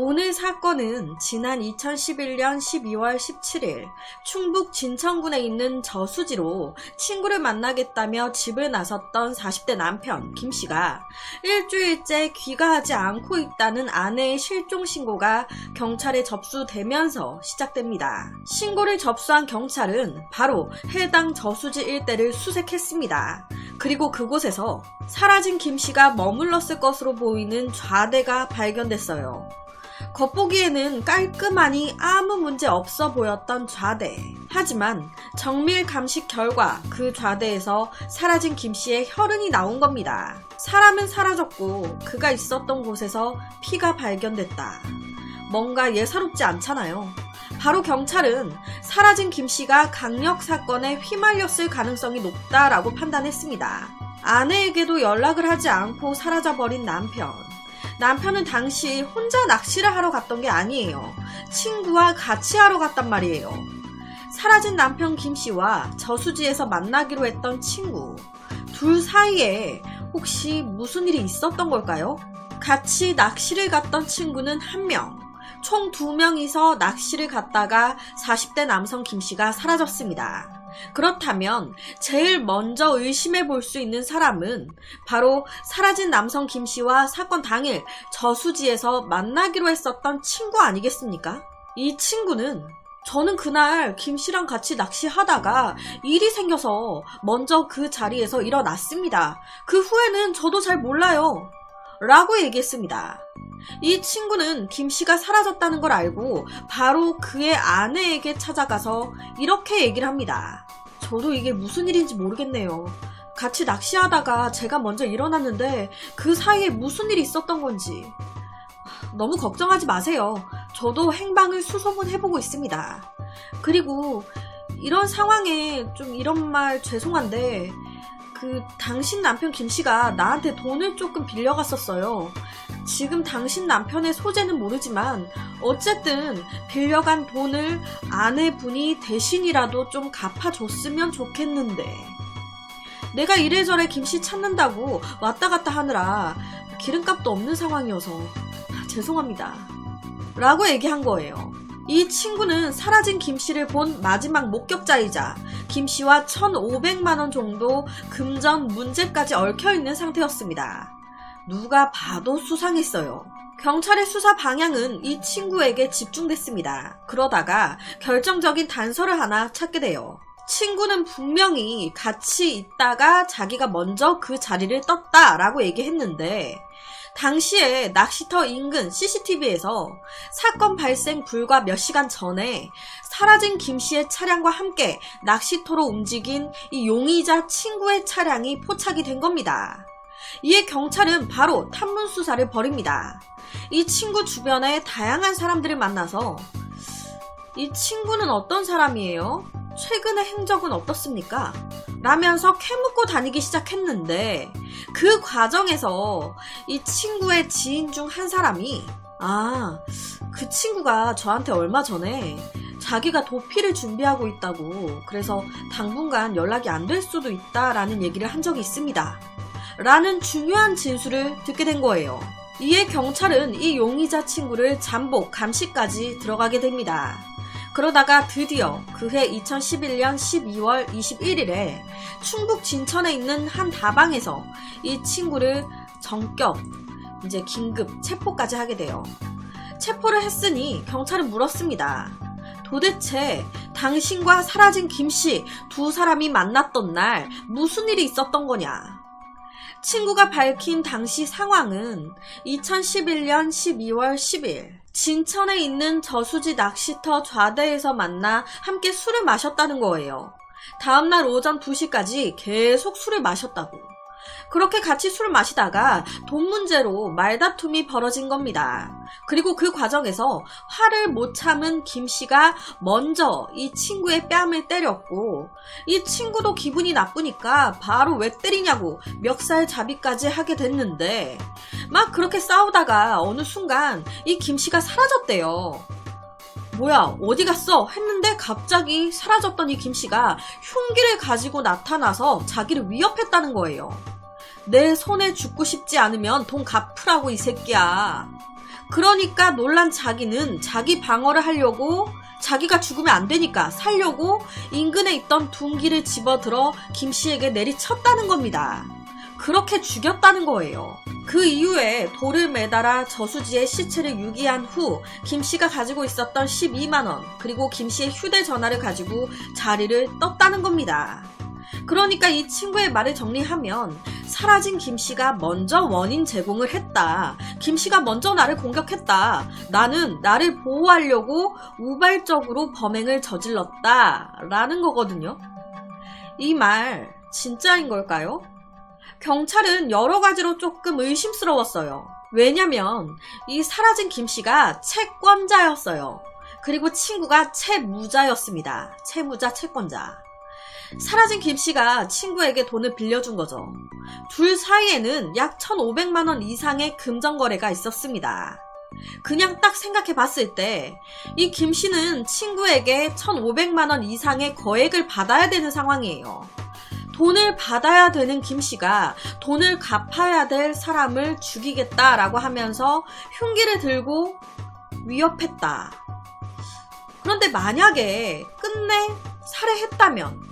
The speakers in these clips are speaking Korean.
오늘 사건은 지난 2011년 12월 17일 충북 진천군에 있는 저수지로 친구를 만나겠다며 집을 나섰던 40대 남편 김 씨가 일주일째 귀가하지 않고 있다는 아내의 실종 신고가 경찰에 접수되면서 시작됩니다. 신고를 접수한 경찰은 바로 해당 저수지 일대를 수색했습니다. 그리고 그곳에서 사라진 김 씨가 머물렀을 것으로 보이는 좌대가 발견됐어요. 겉보기에는 깔끔하니 아무 문제 없어 보였던 좌대. 하지만 정밀 감식 결과 그 좌대에서 사라진 김 씨의 혈흔이 나온 겁니다. 사람은 사라졌고 그가 있었던 곳에서 피가 발견됐다. 뭔가 예사롭지 않잖아요. 바로 경찰은 사라진 김 씨가 강력 사건에 휘말렸을 가능성이 높다라고 판단했습니다. 아내에게도 연락을 하지 않고 사라져버린 남편. 남편은 당시 혼자 낚시를 하러 갔던 게 아니에요. 친구와 같이 하러 갔단 말이에요. 사라진 남편 김 씨와 저수지에서 만나기로 했던 친구. 둘 사이에 혹시 무슨 일이 있었던 걸까요? 같이 낚시를 갔던 친구는 한 명. 총 두 명이서 낚시를 갔다가 40대 남성 김 씨가 사라졌습니다. 그렇다면 제일 먼저 의심해 볼 수 있는 사람은 바로 사라진 남성 김 씨와 사건 당일 저수지에서 만나기로 했었던 친구 아니겠습니까? 이 친구는 저는 그날 김 씨랑 같이 낚시하다가 일이 생겨서 먼저 그 자리에서 일어났습니다. 그 후에는 저도 잘 몰라요. 라고 얘기했습니다. 이 친구는 김 씨가 사라졌다는 걸 알고 바로 그의 아내에게 찾아가서 이렇게 얘기를 합니다. 저도 이게 무슨 일인지 모르겠네요. 같이 낚시하다가 제가 먼저 일어났는데 그 사이에 무슨 일이 있었던 건지. 너무 걱정하지 마세요. 저도 행방을 수소문 해보고 있습니다. 그리고 이런 상황에 좀 이런 말 죄송한데 그 당신 남편 김 씨가 나한테 돈을 조금 빌려갔었어요. 지금 당신 남편의 소재는 모르지만 어쨌든 빌려간 돈을 아내분이 대신이라도 좀 갚아줬으면 좋겠는데 내가 이래저래 김씨 찾는다고 왔다 갔다 하느라 기름값도 없는 상황이어서 아, 죄송합니다. 라고 얘기한 거예요. 이 친구는 사라진 김 씨를 본 마지막 목격자이자 김 씨와 1,500만원 정도 금전 문제까지 얽혀 있는 상태였습니다. 누가 봐도 수상했어요. 경찰의 수사 방향은 이 친구에게 집중됐습니다. 그러다가 결정적인 단서를 하나 찾게 돼요. 친구는 분명히 같이 있다가 자기가 먼저 그 자리를 떴다라고 얘기했는데 당시에 낚시터 인근 CCTV에서 사건 발생 불과 몇 시간 전에 사라진 김 씨의 차량과 함께 낚시터로 움직인 이 용의자 친구의 차량이 포착이 된 겁니다. 이에 경찰은 바로 탐문 수사를 벌입니다. 이 친구 주변에 다양한 사람들을 만나서 이 친구는 어떤 사람이에요? 최근의 행적은 어떻습니까? 라면서 캐묻고 다니기 시작했는데 그 과정에서 이 친구의 지인 중 한 사람이 아, 그 친구가 저한테 얼마 전에 자기가 도피를 준비하고 있다고 그래서 당분간 연락이 안 될 수도 있다라는 얘기를 한 적이 있습니다. 라는 중요한 진술을 듣게 된 거예요. 이에 경찰은 이 용의자 친구를 잠복, 감시까지 들어가게 됩니다. 그러다가 드디어 그해 2011년 12월 21일에 충북 진천에 있는 한 다방에서 이 친구를 정격, 이제 긴급 체포까지 하게 돼요. 체포를 했으니 경찰은 물었습니다. 도대체 당신과 사라진 김 씨 두 사람이 만났던 날 무슨 일이 있었던 거냐? 친구가 밝힌 당시 상황은 2011년 12월 10일 진천에 있는 저수지 낚시터 좌대에서 만나 함께 술을 마셨다는 거예요. 다음날 오전 2시까지 계속 술을 마셨다고. 그렇게 같이 술을 마시다가 돈 문제로 말다툼이 벌어진 겁니다. 그리고 그 과정에서 화를 못 참은 김 씨가 먼저 이 친구의 뺨을 때렸고 이 친구도 기분이 나쁘니까 바로 왜 때리냐고 멱살 잡이까지 하게 됐는데 막 그렇게 싸우다가 어느 순간 이 김 씨가 사라졌대요. 뭐야, 어디 갔어? 했는데 갑자기 사라졌던 이 김 씨가 흉기를 가지고 나타나서 자기를 위협했다는 거예요. 내 손에 죽고 싶지 않으면 돈 갚으라고 이 새끼야. 그러니까 놀란 자기는 자기 방어를 하려고 자기가 죽으면 안 되니까 살려고 인근에 있던 둔기를 집어들어 김 씨에게 내리쳤다는 겁니다. 그렇게 죽였다는 거예요. 그 이후에 돌을 매달아 저수지에 시체를 유기한 후 김 씨가 가지고 있었던 12만원 그리고 김 씨의 휴대전화를 가지고 자리를 떴다는 겁니다. 그러니까 이 친구의 말을 정리하면 사라진 김 씨가 먼저 원인 제공을 했다. 김 씨가 먼저 나를 공격했다. 나는 나를 보호하려고 우발적으로 범행을 저질렀다. 라는 거거든요. 이 말 진짜인 걸까요? 경찰은 여러 가지로 조금 의심스러웠어요. 왜냐면 이 사라진 김 씨가 채권자였어요. 그리고 친구가 채무자였습니다. 채무자, 채권자. 사라진 김 씨가 친구에게 돈을 빌려준 거죠. 둘 사이에는 약 1,500만원 이상의 금전거래가 있었습니다. 그냥 딱 생각해 봤을 때, 이 김 씨는 친구에게 1,500만원 이상의 거액을 받아야 되는 상황이에요. 돈을 받아야 되는 김 씨가 돈을 갚아야 될 사람을 죽이겠다라고 하면서 흉기를 들고 위협했다. 그런데 만약에 끝내 살해했다면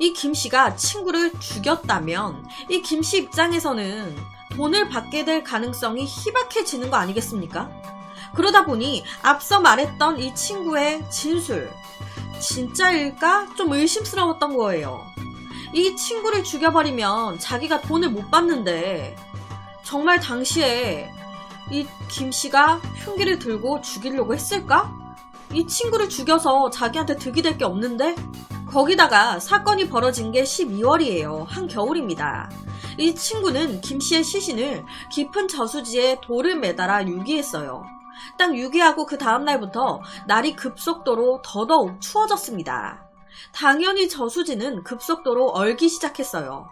이 김 씨가 친구를 죽였다면 이 김씨 입장에서는 돈을 받게 될 가능성이 희박해지는 거 아니겠습니까? 그러다 보니 앞서 말했던 이 친구의 진술 진짜일까 좀 의심스러웠던 거예요. 이 친구를 죽여버리면 자기가 돈을 못 받는데 정말 당시에 이 김 씨가 흉기를 들고 죽이려고 했을까? 이 친구를 죽여서 자기한테 득이 될 게 없는데? 거기다가 사건이 벌어진 게 12월이에요. 한겨울입니다. 이 친구는 김 씨의 시신을 깊은 저수지에 돌을 매달아 유기했어요. 딱 유기하고 그 다음날부터 날이 급속도로 더더욱 추워졌습니다. 당연히 저수지는 급속도로 얼기 시작했어요.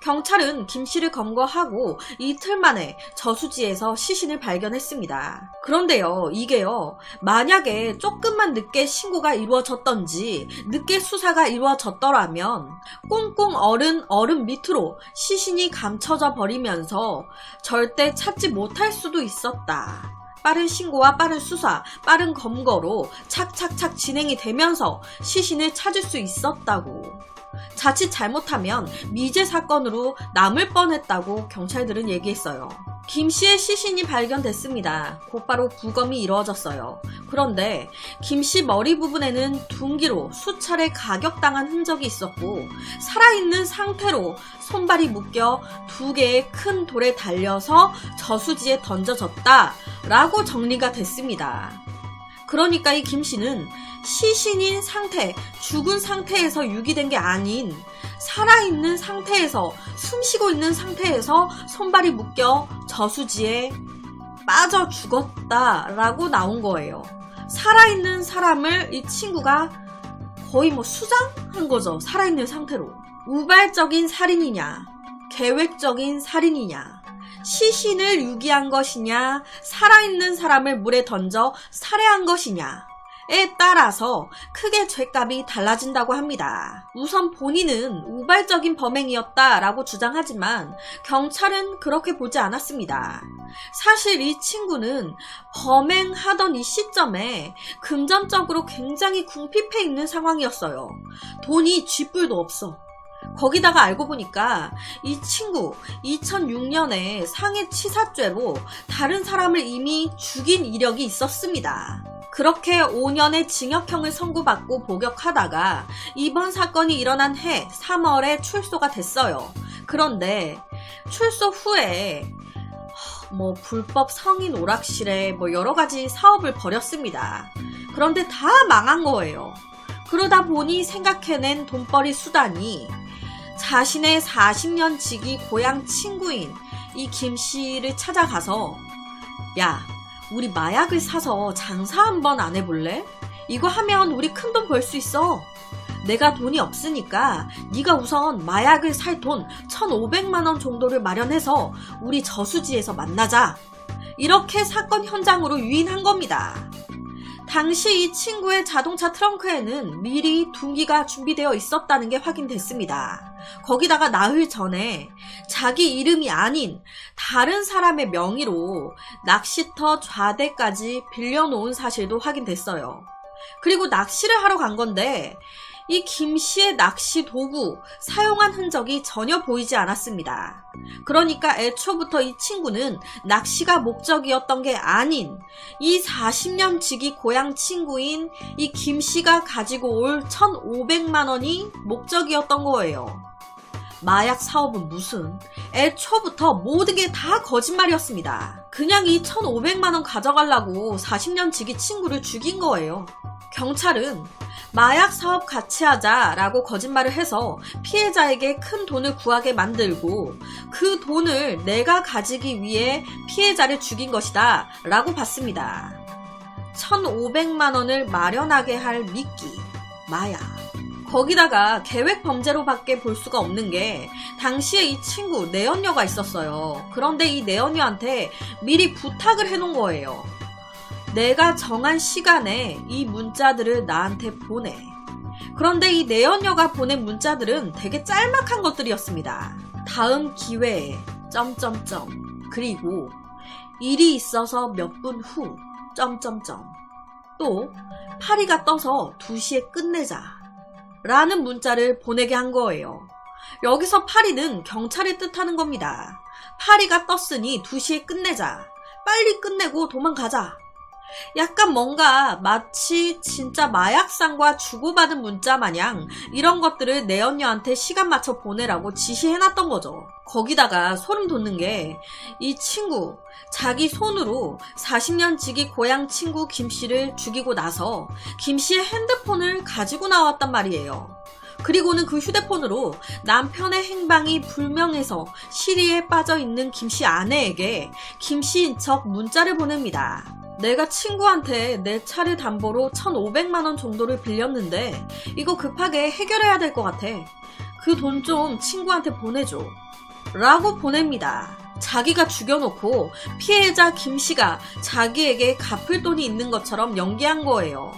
경찰은 김 씨를 검거하고 이틀 만에 저수지에서 시신을 발견했습니다. 그런데요, 이게요, 만약에 조금만 늦게 신고가 이루어졌던지, 늦게 수사가 이루어졌더라면, 꽁꽁 얼은 얼음 밑으로 시신이 감춰져 버리면서 절대 찾지 못할 수도 있었다. 빠른 신고와 빠른 수사, 빠른 검거로 착착착 진행이 되면서 시신을 찾을 수 있었다고. 자칫 잘못하면 미제 사건으로 남을 뻔했다고 경찰들은 얘기했어요. 김 씨의 시신이 발견됐습니다. 곧바로 부검이 이루어졌어요. 그런데 김 씨 머리 부분에는 둔기로 수차례 가격당한 흔적이 있었고 살아있는 상태로 손발이 묶여 두 개의 큰 돌에 달려서 저수지에 던져졌다 라고 정리가 됐습니다. 그러니까 이 김 씨는 시신인 상태, 죽은 상태에서 유기된 게 아닌 살아있는 상태에서 숨쉬고 있는 상태에서 손발이 묶여 저수지에 빠져 죽었다라고 나온 거예요. 살아있는 사람을 이 친구가 거의 뭐 수장한 거죠. 살아있는 상태로. 우발적인 살인이냐, 계획적인 살인이냐, 시신을 유기한 것이냐, 살아있는 사람을 물에 던져 살해한 것이냐, 에 따라서 크게 죄값이 달라진다고 합니다. 우선 본인은 우발적인 범행이었다라고 주장하지만 경찰은 그렇게 보지 않았습니다. 사실 이 친구는 범행하던 이 시점에 금전적으로 굉장히 궁핍해 있는 상황이었어요. 돈이 쥐뿔도 없어. 거기다가 알고 보니까 이 친구 2006년에 상해 치사죄로 다른 사람을 이미 죽인 이력이 있었습니다. 그렇게 5년의 징역형을 선고받고 복역하다가 이번 사건이 일어난 해 3월에 출소가 됐어요. 그런데 출소 후에 뭐 불법 성인 오락실에 뭐 여러 가지 사업을 벌였습니다. 그런데 다 망한 거예요. 그러다 보니 생각해낸 돈벌이 수단이 자신의 40년 지기 고향 친구인 이 김 씨를 찾아가서 야, 우리 마약을 사서 장사 한번 안 해볼래? 이거 하면 우리 큰 돈 벌 수 있어. 내가 돈이 없으니까 네가 우선 마약을 살 돈 1,500만 원 정도를 마련해서 우리 저수지에서 만나자. 이렇게 사건 현장으로 유인한 겁니다. 당시 이 친구의 자동차 트렁크에는 미리 둔기가 준비되어 있었다는 게 확인됐습니다. 거기다가 나흘 전에 자기 이름이 아닌 다른 사람의 명의로 낚시터 좌대까지 빌려놓은 사실도 확인됐어요. 그리고 낚시를 하러 간 건데 이 김 씨의 낚시 도구 사용한 흔적이 전혀 보이지 않았습니다. 그러니까 애초부터 이 친구는 낚시가 목적이었던 게 아닌 이 40년 지기 고향 친구인 이 김 씨가 가지고 올 1,500만 원이 목적이었던 거예요. 마약 사업은 무슨 애초부터 모든 게 다 거짓말이었습니다. 그냥 이 1,500만 원 가져가려고 40년 지기 친구를 죽인 거예요. 경찰은 마약 사업 같이 하자라고 거짓말을 해서 피해자에게 큰 돈을 구하게 만들고 그 돈을 내가 가지기 위해 피해자를 죽인 것이다 라고 봤습니다. 1,500만 원을 마련하게 할 미끼, 마약. 거기다가 계획 범죄로밖에 볼 수가 없는 게 당시에 이 친구 내연녀가 있었어요. 그런데 이 내연녀한테 미리 부탁을 해놓은 거예요. 내가 정한 시간에 이 문자들을 나한테 보내. 그런데 이 내연녀가 보낸 문자들은 되게 짤막한 것들이었습니다. 다음 기회에 점점점 그리고 일이 있어서 몇 분 후 점점점 또 파리가 떠서 2시에 끝내자 라는 문자를 보내게 한 거예요. 여기서 파리는 경찰을 뜻하는 겁니다. 파리가 떴으니 2시에 끝내자. 빨리 끝내고 도망가자. 약간 뭔가 마치 진짜 마약상과 주고받은 문자 마냥 이런 것들을 내연녀한테 시간 맞춰 보내라고 지시해놨던 거죠. 거기다가 소름 돋는 게 이 친구 자기 손으로 40년 지기 고향 친구 김 씨를 죽이고 나서 김 씨의 핸드폰을 가지고 나왔단 말이에요. 그리고는 그 휴대폰으로 남편의 행방이 불명해서 시리에 빠져 있는 김 씨 아내에게 김 씨인 척 문자를 보냅니다. 내가 친구한테 내 차를 담보로 1,500만원 정도를 빌렸는데 이거 급하게 해결해야 될 것 같아. 그 돈 좀 친구한테 보내줘. 라고 보냅니다. 자기가 죽여놓고 피해자 김 씨가 자기에게 갚을 돈이 있는 것처럼 연기한 거예요.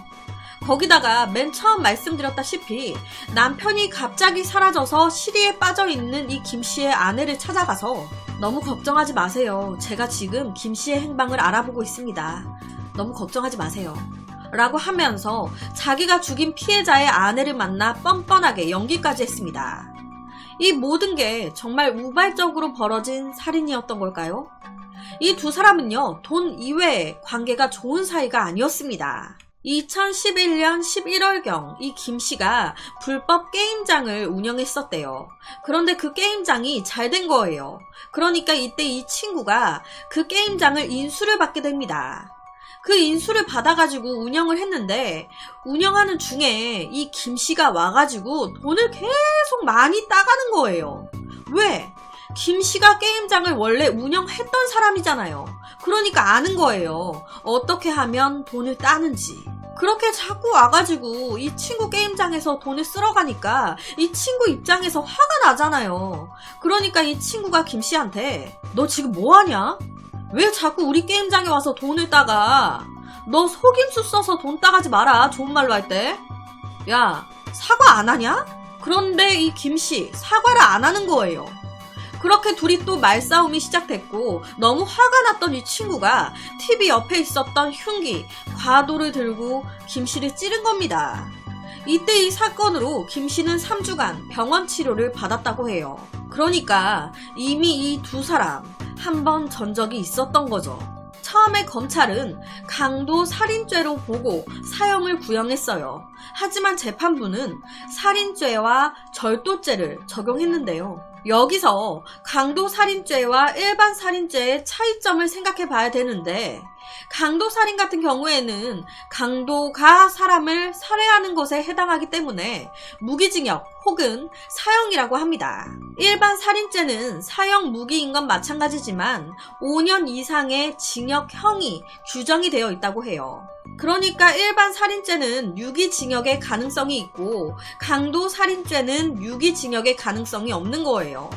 거기다가 맨 처음 말씀드렸다시피 남편이 갑자기 사라져서 시리에 빠져 있는 이 김 씨의 아내를 찾아가서 너무 걱정하지 마세요. 제가 지금 김 씨의 행방을 알아보고 있습니다. 너무 걱정하지 마세요. 라고 하면서 자기가 죽인 피해자의 아내를 만나 뻔뻔하게 연기까지 했습니다. 이 모든 게 정말 우발적으로 벌어진 살인이었던 걸까요? 이 두 사람은요, 돈 이외에 관계가 좋은 사이가 아니었습니다. 2011년 11월경 이 김 씨가 불법 게임장을 운영했었대요. 그런데 그 게임장이 잘 된 거예요. 그러니까 이때 이 친구가 그 게임장을 인수를 받게 됩니다. 그 인수를 받아가지고 운영을 했는데 운영하는 중에 이 김 씨가 와가지고 돈을 계속 많이 따가는 거예요. 왜? 김 씨가 게임장을 원래 운영했던 사람이잖아요. 그러니까 아는 거예요. 어떻게 하면 돈을 따는지. 그렇게 자꾸 와가지고 이 친구 게임장에서 돈을 쓸어 가니까 이 친구 입장에서 화가 나잖아요. 그러니까 이 친구가 김 씨한테 너 지금 뭐 하냐? 왜 자꾸 우리 게임장에 와서 돈을 따가? 너 속임수 써서 돈 따가지 마라. 좋은 말로 할 때. 야, 사과 안 하냐? 그런데 이 김 씨 사과를 안 하는 거예요. 그렇게 둘이 또 말싸움이 시작됐고 너무 화가 났던 이 친구가 TV 옆에 있었던 흉기, 과도를 들고 김 씨를 찌른 겁니다. 이때 이 사건으로 김 씨는 3주간 병원 치료를 받았다고 해요. 그러니까 이미 이 두 사람 한 번 전 적이 있었던 거죠. 처음에 검찰은 강도 살인죄로 보고 사형을 구형했어요. 하지만 재판부는 살인죄와 절도죄를 적용했는데요. 여기서 강도 살인죄와 일반 살인죄의 차이점을 생각해 봐야 되는데 강도 살인 같은 경우에는 강도가 사람을 살해하는 것에 해당하기 때문에 무기징역 혹은 사형이라고 합니다. 일반 살인죄는 사형 무기인 건 마찬가지지만 5년 이상의 징역형이 규정이 되어 있다고 해요. 그러니까 일반 살인죄는 유기징역의 가능성이 있고 강도 살인죄는 유기징역의 가능성이 없는 거예요.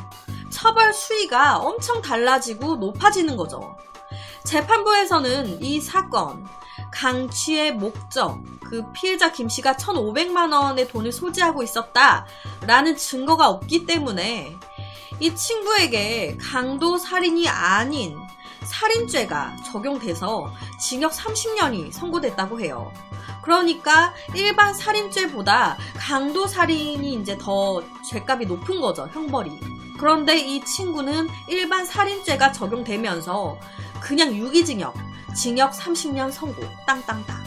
처벌 수위가 엄청 달라지고 높아지는 거죠. 재판부에서는 이 사건, 강취의 목적, 그 피해자 김 씨가 1,500만 원의 돈을 소지하고 있었다라는 증거가 없기 때문에 이 친구에게 강도 살인이 아닌 살인죄가 적용돼서 징역 30년이 선고됐다고 해요. 그러니까 일반 살인죄보다 강도 살인이 이제 더 죄값이 높은 거죠, 형벌이. 그런데 이 친구는 일반 살인죄가 적용되면서 그냥 유기징역, 징역 30년 선고, 땅땅땅.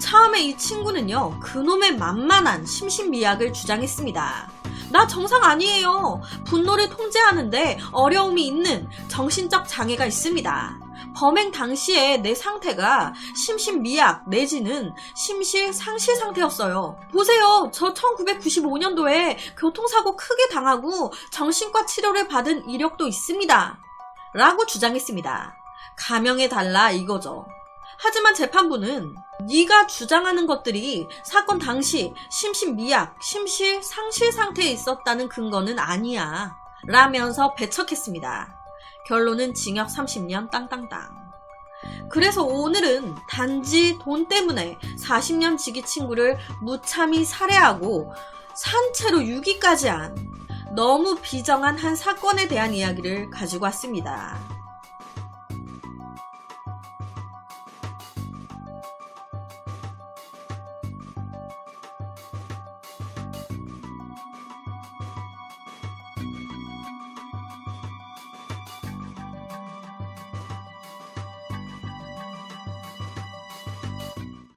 처음에 이 친구는요, 그놈의 만만한 심신미약을 주장했습니다. 나 정상 아니에요. 분노를 통제하는데 어려움이 있는 정신적 장애가 있습니다. 범행 당시에 내 상태가 심신미약 내지는 심실 상실 상태였어요. 보세요. 저 1995년도에 교통사고 크게 당하고 정신과 치료를 받은 이력도 있습니다. 라고 주장했습니다. 가명해 달라 이거죠. 하지만 재판부는 네가 주장하는 것들이 사건 당시 심신미약, 심실 상실 상태에 있었다는 근거는 아니야. 라면서 배척했습니다. 결론은 징역 30년 땅땅땅. 그래서 오늘은 단지 돈 때문에 40년 지기 친구를 무참히 살해하고 산채로 유기까지 한 너무 비정한 한 사건에 대한 이야기를 가지고 왔습니다.